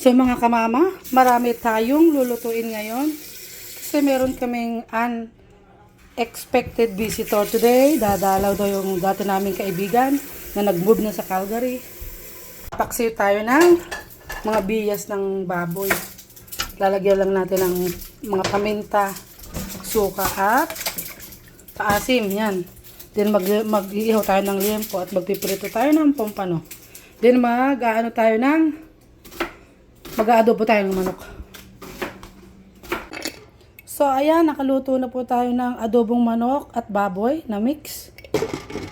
So mga kamama, marami tayong lulutuin ngayon. Kasi meron kaming unexpected visitor today. Dadalaw daw yung dati naming kaibigan na nag-move na sa Calgary. Paksiw tayo ng mga biyas ng baboy. Lalagyan lang natin ng mga paminta, suka at paasim. Yan. Then mag, mag-iihaw tayo ng liempo at magpipirito tayo ng pompano. Then mag-ano tayo ng mag-aadobo tayo ng manok. So, ayan, nakaluto na po tayo ng adobong manok at baboy na mix.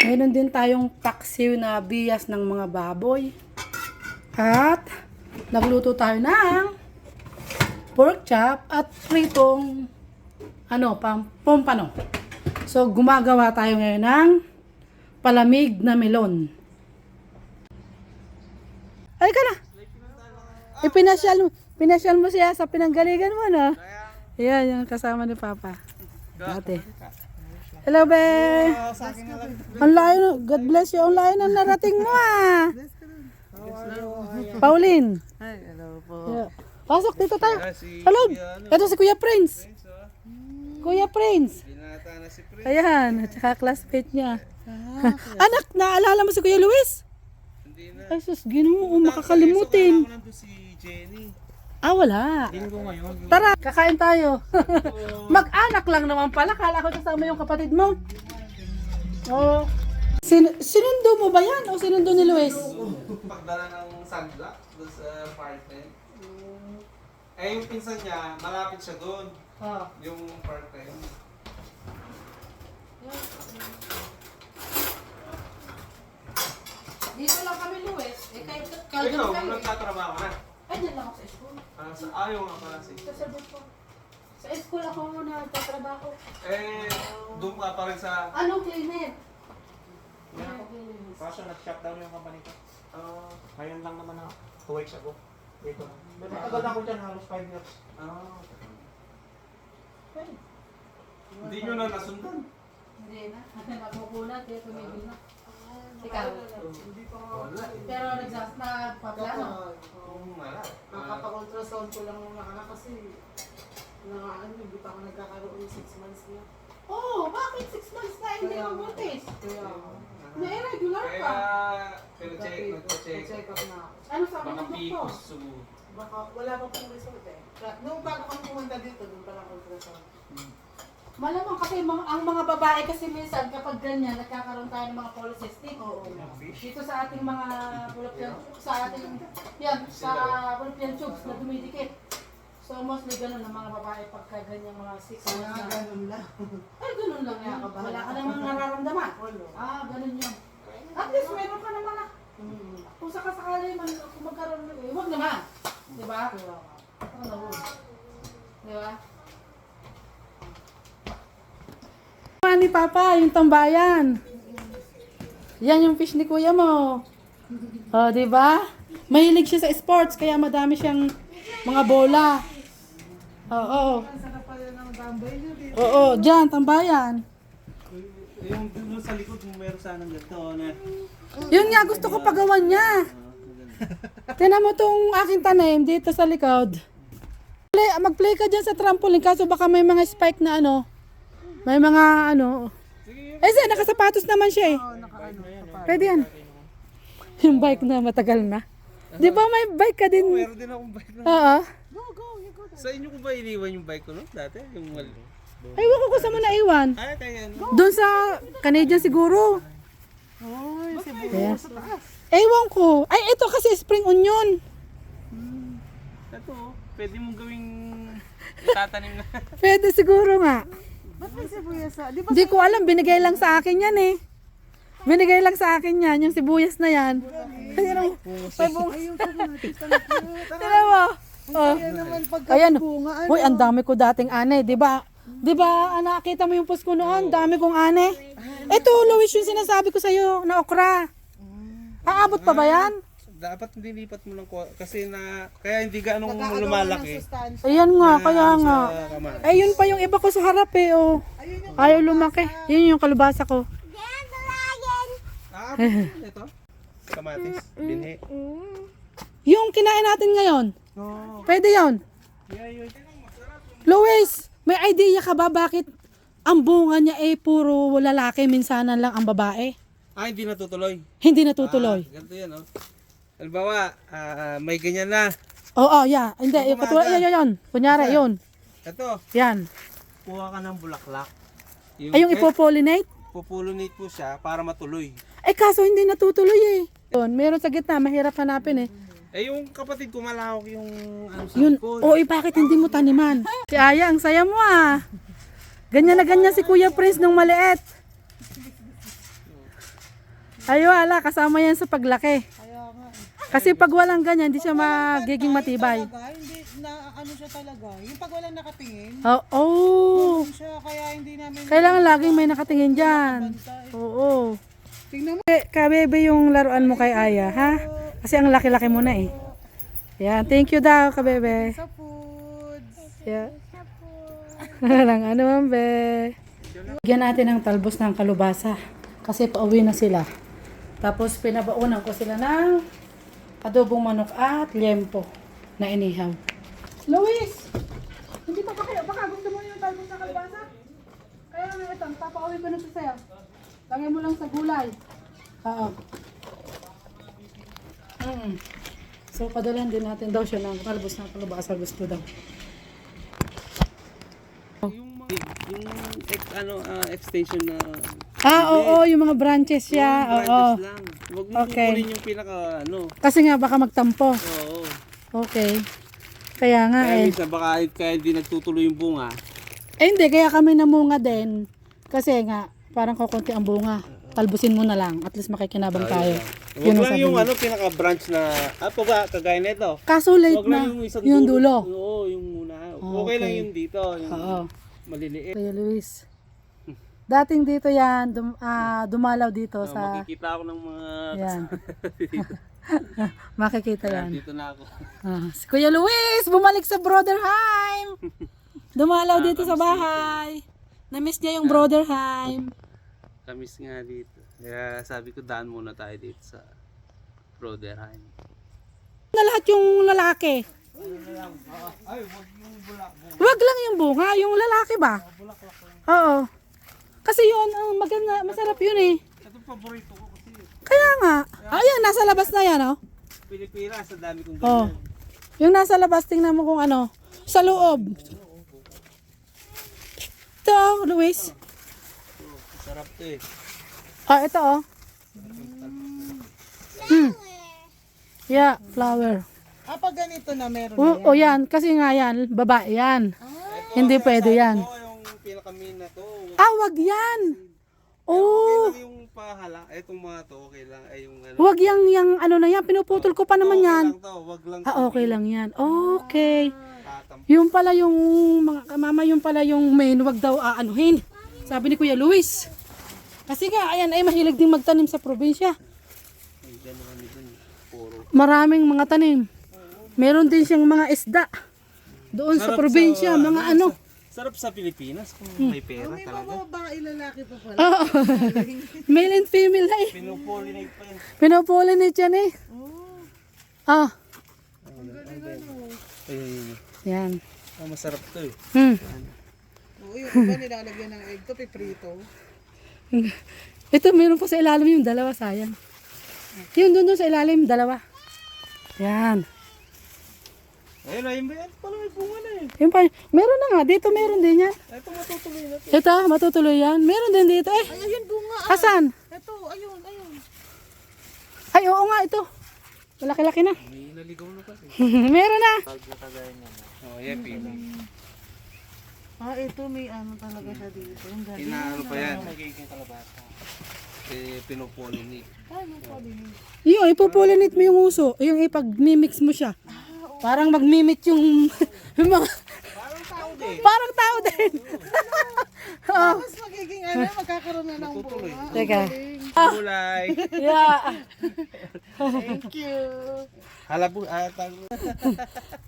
Meron din tayong paksiw na biyas ng mga baboy. At, nagluto tayo ng pork chop at pritong ano, pam, pompano. So, gumagawa tayo ngayon ng palamig na melon. Ay ka na! Ipinasyal mo, pinasyal mo siya sa pinanggaligan mo, no? Ayan, yung kasama ni Papa. Dati. Hello, be! Ang layo, God bless you. Ang layo na narating mo, ah! Pauline. Hello po. Yeah. Pasok dito tayo. Hello. Ito si Kuya Prince. Kuya Prince. Binata na si Pre. Ayan, at saka classmate niya. Anak, naalala mo si Kuya Luis? Hindi na. Ay, sus, ginoo, makakalimutin. Nandun si Jenny. Ah, wala. Linggo ngayon. Tara, kakain tayo. Mag-anak lang naman pala. Kala ko kasama yung kapatid mo. Oh. Sin sinundo mo ba yan? O sinundo ni Luis? Pagdala ng sagda doon sa part-time. Eh, yung pinsan niya, malapit siya doon. Oh. Yung part-time. Dito lang kami, Luis. Eh, kayo, Ikaw, nagtatrabaho na. Ay, dyan lang ako sa school. Ah, sa ayaw nga pala si. Sa service ko. Sa school ako muna nagtatrabaho. Eh, doon ka pa rin sa... Anong cleaner? Kaso nag-shut down yung company ko. Ah, Ngayon lang naman na 2 weeks ago. Dito lang. Pero matagal na ako dyan, halos 5 years. ah. Hindi nyo na nasundan. Hindi na. Nakukulat. Kaya tumigil na. Ikaw. Wala. Pero nagsas nagpaplano. Kung wala. Nakapag-ultrasound ko lang ng anak kasi na ano, hindi pa ako nagkakaroon ng 6 months na. Oh, bakit 6 months na hindi Kaya- mabutis? Kaya, Na-irregular Kaya, ka. pinacheck, nagpa-check. check up na ako. Ano sabi ng doktor? Baka wala pa pong result eh. Nung bago kami pumunta dito, doon pa lang ultrasound. Malamang kasi mga, ang mga babae kasi minsan kapag ganyan, nagkakaroon tayo ng mga polycystic. Oo. Dito sa ating mga fallopian sa ating yan, sa fallopian tubes na dumidikit. So mostly ganun ang mga babae pagka ganyan mga 6 Kaya months na. ganun lang. Ay, ganun lang yan. Wala ka namang nararamdaman. Ah, ganun yun. At least meron ka naman na. Hmm. Kung sakasakali man kung magkaroon eh, wag naman. Di ba? Kaya, Ano ni Papa, yung tambayan. Yan yung fish ni Kuya mo. Oh, di ba? Mahilig siya sa sports, kaya madami siyang mga bola. Oo. ang sarap pala ng tambay niyo dito. Oo, dyan, tambayan. Yung doon sa likod, meron sanang ganito. Yun nga, gusto ko pagawan niya. Tinan mo tong aking tanim dito sa likod. Play, mag-play ka dyan sa trampoline kaso baka may mga spike na ano. May mga ano. Eh, siya, nakasapatos naman siya eh. Pwede yan. Yung bike na matagal na. Di ba may bike ka din? meron din akong bike na. Oo. Sa inyo ko ba iniwan yung bike ko no? Dati? Yung mal... Ay, wako ko sa mo naiwan. Ay, kaya ano? Doon sa Canadian siguro. Uy, si Kaya. Ewan ko. Ay, ito kasi spring onion. Ito, oh. pwede mong gawing itatanim na. Pwede siguro nga. Ba't may sibuyas sa? Di ba Hindi ko alam, binigay lang sa akin yan eh. Binigay lang sa akin yan, yung sibuyas na yan. Ayun, may bunga. Tignan mo. Oh. Ayan. bunga, ano? Hoy, ang dami ko dating ane, 'di ba? 'Di ba? ah, Nakita mo yung post ko noon, dami kong ane. Ito, Luis, yung sinasabi ko sa iyo na okra. Aabot pa ba 'yan? Dapat nilipat mo lang ko kasi na kaya hindi ganong Nagkakagawa ng lumalaki. sustansya. Ayan nga, kaya nga. Sa kama- Eh, yun pa yung iba ko sa harap eh, oh. Ayun yung Ayaw lumaki. Yun yung kalubasa ko. Ah, ito? Kamatis, binhi. Yung kinain natin ngayon, Oo. Pwede yon. Yeah, yun. Luis, may idea ka ba bakit ang bunga niya eh puro lalaki, minsanan lang ang babae? Ah, hindi natutuloy. Hindi natutuloy. Ah, ganito yan, oh. Halimbawa, ah, may ganyan na. Oo, yeah. Hindi, yung katulad, yun, yun, yun. Kunyari, yun. Ito, Yan. kuha ka ng bulaklak. Ay, yung ipopollinate? Pupulunate po siya para matuloy. Eh, kaso hindi natutuloy eh. Yun, meron sa gitna, mahirap hanapin eh. Eh, yung kapatid ko malawak yung ano sa Yun, likod. o eh, bakit hindi mo taniman? Si Aya, ang saya mo ah. Ganyan na ganyan si Kuya Prince nung maliit. Ay, wala, kasama yan sa paglaki. Kasi pag walang ganyan, hindi siya magiging matibay. Talaga, hindi na ano siya talaga. Yung pag walang nakatingin, Oh, oh. yun siya kaya hindi namin Kailangan laging may nakatingin bantay. Oo. Tingnan mo. Kabebe yung laruan mo kay Aya, ha? Kasi ang laki-laki mo na eh. Yan, thank you daw, kabebe. Sa foods. Yeah. Walang ano man, be. Bigyan natin ng talbos ng kalubasa. Kasi pauwi na sila. Tapos pinabaunan ko sila ng adobong manok at liempo na inihaw. Luis! Hindi pa ba kayo? Baka gusto mo yung talbos ng kalubasa? Kaya nga ito, papauwi ko na ito sa'yo. Lagay mo lang sa gulay. Oo. Mm. So, padalhan din natin daw siya ng talbos ng kalubasa. Gusto daw. Yung, yung ex, ano, ah, extension na Ah, oo, yung mga branches siya. Oo. branches lang. Huwag mo Okay. kukunin yung pinaka, ano. Kasi nga baka magtampo. Oo. Okay. Kaya nga Kaya eh. minsan baka kaya hindi nagtutuloy yung bunga. Eh hindi, kaya kami namunga din. Kasi nga, parang kukunti ang bunga. Talbusin mo na lang. At least makikinabang tayo. Huwag Yun ang lang sabi yung niya. ano, pinaka-branch na, ah, pag kagaya nito. Kaso late Huwag lang na. yung isang Yung dulo. Oo, yung muna. Ah, okay, lang okay. yung dito, yung Oo. maliliit. Kuya Luis. Dating dito yan, dum, ah, dumalaw dito Ah, sa... makikita ako ng mga Yan. Makikita yan. dito na ako. Ah, si Kuya Luis, bumalik sa Brotherheim. Dumalaw dito sa bahay. Na-miss niya yung Brotherheim. Kamis nga dito. Kaya sabi ko daan muna tayo dito sa Broderheim. Na lahat yung lalaki. Wag lang yung bunga, yung lalaki ba? Oo. Kasi yun, ang maganda, masarap yun eh. Ito paborito ko kasi. Kaya nga. Ayun, nasa labas na yan, oh. Pilipinas, sa dami kong Oh. ganyan. Yung nasa labas, tingnan mo kung ano. Sa loob. Ito, oh, Luis. Sarap to eh. Ah, ito, oh. Hmm. Yeah, flower. Ah, pag ganito na meron O, o yan, kasi nga yan, babae yan. Hindi pwede yan. Ito yung pinakamin na to. Ah, wag yan. Okay Oh, lang yung pahala. Itong mga to, okay lang. Ay yung ano. wag yang, yang ano na yan, pinuputol ko pa naman okay yan. lang to. Wag lang Ah, okay lang yan. Okay. Yung pala yung, mga, mama, yung pala yung main, wag daw aanuhin. Sabi ni Kuya Luis. Kasi nga, ayan, ay mahilig din magtanim sa probinsya. Maraming mga tanim. Meron din siyang mga isda. Doon sa probinsya, mga ano. Sarap sa Pilipinas kung may pera May talaga. mga babae lalaki pa pala. Oo. Male and female na eh. Pinupollinate pa yan. Pinupullinate yan eh. Ah, Ay, yan. ah, masarap to eh. Hmm. Oo, yung iba nilalagyan ng egg to, piprito. Ito, meron pa sa ilalim yung dalawa, sayang. Yun, doon doon sa ilalim, dalawa. Yan. Ayun, ayun ba yan? Pala may bunga na eh. Yung pa, meron na nga, dito meron din yan. Ito matutuloy na to. Ito, matutuloy yan. Meron din dito eh. Ay, ayun, bunga. Asan? Ito, ayun, ayun. Ay, oo nga, ito. Malaki-laki na. May naligaw na kasi. meron na. Oh, yeah, pili. Ah, ito may ano talaga siya dito. Ang galing. Inaano pa yan? Magiging kalabasa. Eh, pinupollinate. Ano pa din? Yung, ipupullinate mo yung uso. Yung ipag-mimix mo siya. Parang mag-mimit yung, yung mga... Parang tao din. Parang tao din. Oo. Mas magiging ano, magkakaroon na ng bunga. Teka. Kulay. Yeah. Thank you. Halabu, ah, tago.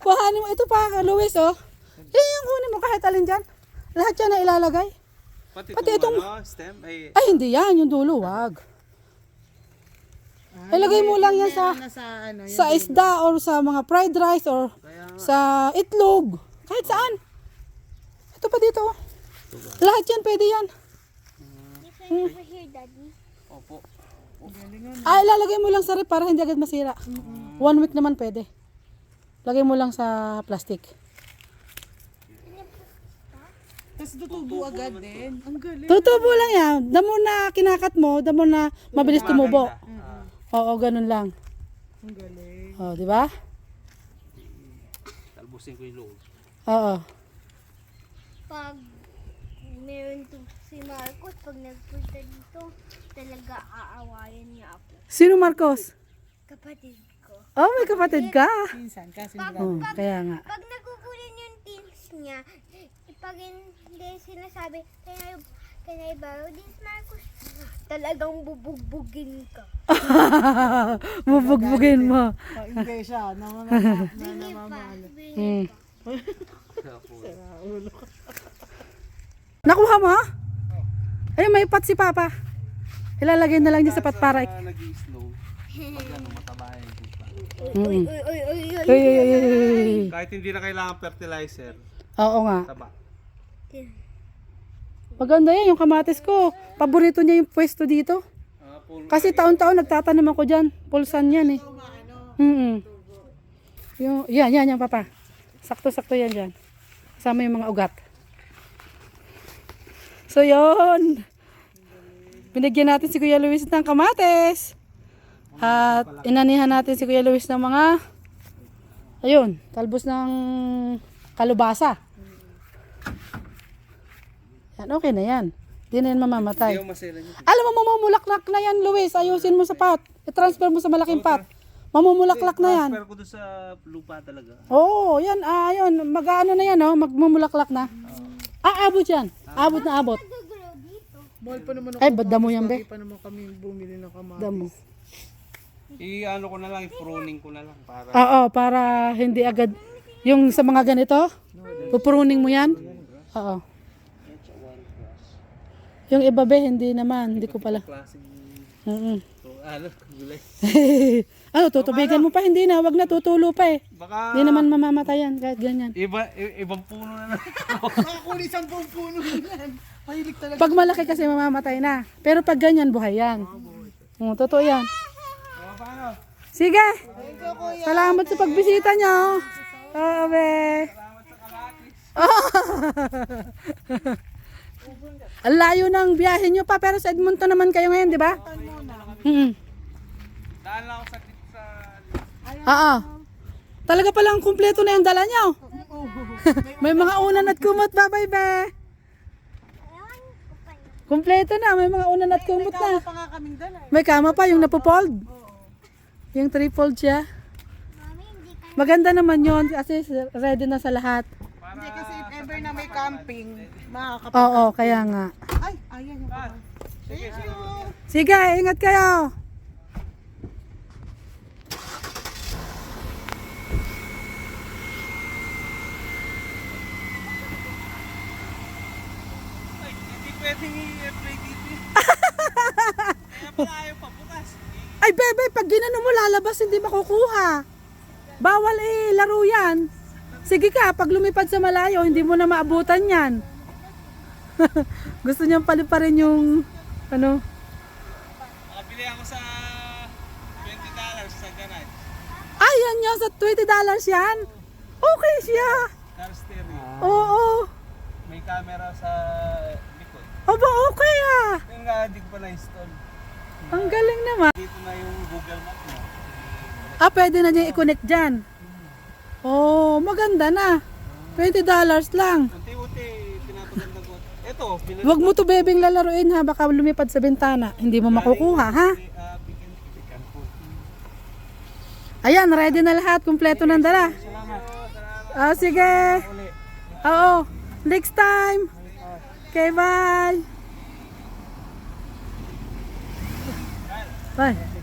Kuhanin mo. Ito pa, Luis, oh. Yan yung kunin mo kahit alin dyan. Lahat yan na ilalagay. Pati, Pati itong, itong- ano, stem, ay, Ay, hindi yan. Yung dulo, wag. Ilagay mo lang yan sa Nasa ano, yun. sa isda or sa mga fried rice or kaya sa itlog, kahit saan. Ito pa dito. oh. Lahat yan, pwede yan. Over here, Daddy. Opo. Ah, ilalagay mo lang sa rep para hindi agad masira. One week naman pwede. Lagay mo lang sa plastic. Tapos tutubo agad din. Ang galing. Tutubo lang yan. Damo na kinakat mo, damo na mabilis tumubo. Oo, ganun lang. Ang galing. Oh, di ba? Talbusin ko yung loob. Oo. Pag meron to si Marcos, pag nagpunta dito, talaga aawayan niya ako. Sino Marcos? Kapatid ko. Oh, may kapatid ka. Pinsan, kasi Pag, Oh, pag, kaya nga. pag nagugulan yung things niya, pag hindi sinasabi, can I, can I borrow this, Marcos? Talagang bubugbugin ka. Bubugbugin mo. hindi siya, na mga na, na, Bingi pa. namamahal. Bingi Mm. pa. Nakuha mo? Ay, may pat si Papa. Ilalagay na lang niya sa pat para. ik- nag-i-slow. Pag ano, mataba yung pupa. Uy, uy, uy, uy, uy. Kahit hindi na kailangan fertilizer, Oo nga. taba. Maganda yan yung kamatis ko. Paborito niya yung pwesto dito. Kasi taon-taon nagtatanim ako dyan. Pulsan yan eh. Mm yung, yan, yan, yan, papa. Sakto-sakto yan dyan. Kasama yung mga ugat. So, yun. Binigyan natin si Kuya Luis ng kamates. At inanihan natin si Kuya Luis ng mga, ayun, talbos ng kalubasa. Yan, okay na yan. Na yan mamamatay. Alam mo, mamumulaklak na yan, Luis. Ayusin mo sa pot. I-transfer mo sa malaking pot. Mamumulaklak na yan. Transfer ko doon sa lupa talaga. Oo, yan. Ah, yun. Mag-ano na yan, oh. Magmumulaklak na. Ah, abot yan. Abot na abot. Mahal pa naman ako. Ay, ba't damo yan, be? Pa naman kami bumili ng kamatis. Damo. I-ano ko na lang, i-pruning ko na lang para Oo, para hindi agad. Yung sa mga ganito, pupruning mo yan. Oo. Yung iba, be, hindi naman. Hindi ko pala. klaseng Mm ano, gulay. ano, tutubigan mo pa? Hindi na. Wag na, tutulo pa eh. Baka Hindi naman mamamatay yan kahit ganyan. iba, i- ibang puno na lang. Nakakulit ang buong puno yan. Mahilig talaga. Pag malaki kasi mamamatay na. Pero pag ganyan, buhay yan. Oo, totoo yan. Paano? Sige. Salamat sa pagbisita nyo. Oo, be. Ang layo ng biyahe nyo pa, pero sa Edmonton naman kayo ngayon, di ba? Hmm. Daan lang ako sa sa Oo. Talaga palang kumpleto na yung dala nyo. may mga unan at kumot, babay, be. Kumpleto na, may mga unan at kumot na. Pa nga kaming dala eh. May kama pa, yung napopold. Yung trifold siya. Maganda naman yon kasi ready na sa lahat. Hindi kasi if ever na may camping, makakap... Oo, kaya nga. Ay, ayan yung. Sige, sige. Sige, ingat kayo. Ay, hindi pwedeng i-play dito. Kaya pala ayaw pa bukas. Ay, bebe, pag ginano mo lalabas, hindi makukuha. Bawal eh, laro yan. Sige ka, pag lumipad sa malayo, hindi mo na maabutan yan. Gusto niyang paliparin yung, ano, Makabili ako sa $20 sa garage. ay, yan yun, sa $20 yan. Okay siya. Car steering. Oo. May camera sa likod. Aba, okay ah. Yung nga, hindi ko pa na-install. Ang galing naman. Dito na yung Google Map mo. Ah, pwede na niya i-connect dyan. Oh, maganda na. $20 lang. Ito, Huwag mo to bebeng lalaruin ha, baka lumipad sa bintana. Hindi mo makukuha ha. po. Ayan, ready na lahat. Kumpleto ng dala. Ah, sige. Oo. Next time. Okay, bye. Bye.